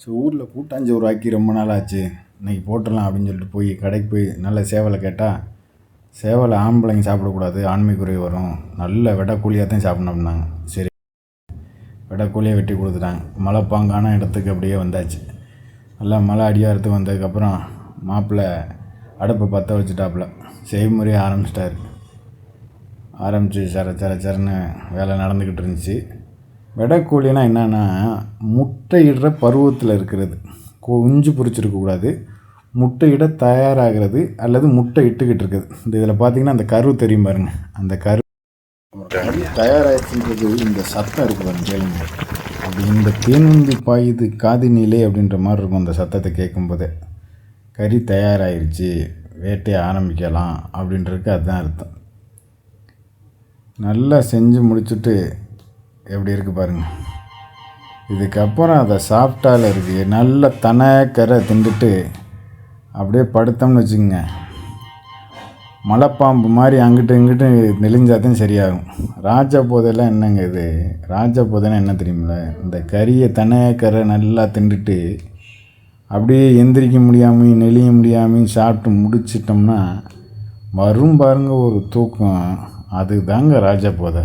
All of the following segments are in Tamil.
ஸோ ஊரில் கூட்டாஞ்சோறு ஆக்கி ரொம்ப நாள் ஆச்சு இன்றைக்கி போட்டுடலாம் அப்படின்னு சொல்லிட்டு போய் கடைக்கு போய் நல்ல சேவலை கேட்டால் சேவலை ஆம்பளைங்க சாப்பிடக்கூடாது ஆண்மை குறைவு வரும். நல்ல வெடை கூலியாக தான் சாப்பிடணும்னாங்க சரி வெடை கூலியாக வெட்டி கொடுத்துட்டாங்க. மழை பாங்கான இடத்துக்கு அப்படியே வந்தாச்சு. நல்லா மழை அடியாரத்துக்கு வந்ததுக்கப்புறம் மாப்பிள்ளை அடுப்பை பற்ற வச்சுட்டாப்புல. செய்முறையை ஆரம்பிச்சிட்டாரு. ஆரம்பித்து சர சர சரன்னு வேலை நடந்துக்கிட்டு இருந்துச்சு. வெடைக்கோழினா என்னென்னா முட்டையிடுற பருவத்தில் இருக்கிறது. குஞ்சு பொறிச்சிருக்கக்கூடாது முட்டையிட தயாராகிறது அல்லது முட்டை இட்டுக்கிட்டு இருக்குது. இந்த இதில் பார்த்தீங்கன்னா அந்த கரு தெரியும் பாருங்க. அந்த கரு கரு இந்த சத்தம் இருக்குது பாருங்க கேளுங்க. அப்படி இந்த தேனுந்தி பாயுது காதினிலே அப்படின்ற மாதிரி இருக்கும் அந்த சத்தத்தை கேட்கும்போதே. கறி தயாராகிருச்சு வேட்டையை ஆரம்பிக்கலாம் அப்படின்றதுக்கு அதுதான் அர்த்தம். நல்லா செஞ்சு முடிச்சுட்டு எப்படி இருக்குது பாருங்கள் இதுக்கப்புறம் அதை சாப்பிட்டால இருக்குது நல்ல தனக்கரை திண்டுட்டு அப்படியே படுத்தோம்னு வச்சுக்கோங்க. மலைப்பாம்பு மாதிரி அங்கிட்டு இங்கிட்டு நெளிஞ்சாதான் சரியாகும். ராஜா போதையெல்லாம் என்னங்க இது? ராஜா போதைன்னா என்ன தெரியுமில்ல? இந்த கறியை தனக்கரை நல்லா திண்டுட்டு அப்படியே எந்திரிக்க முடியாமல் நெளிய முடியாமையும் சாப்பிட்டு முடிச்சிட்டோம்னா வரும் பாருங்க ஒரு தூக்கம். அதுதாங்க ராஜா போதை.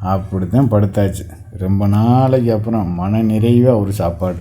அப்படி தான் படுத்தாச்சு. ரொம்ப நாளைக்கு அப்புறம் மன நிறைவாக ஒரு சாப்பாடு.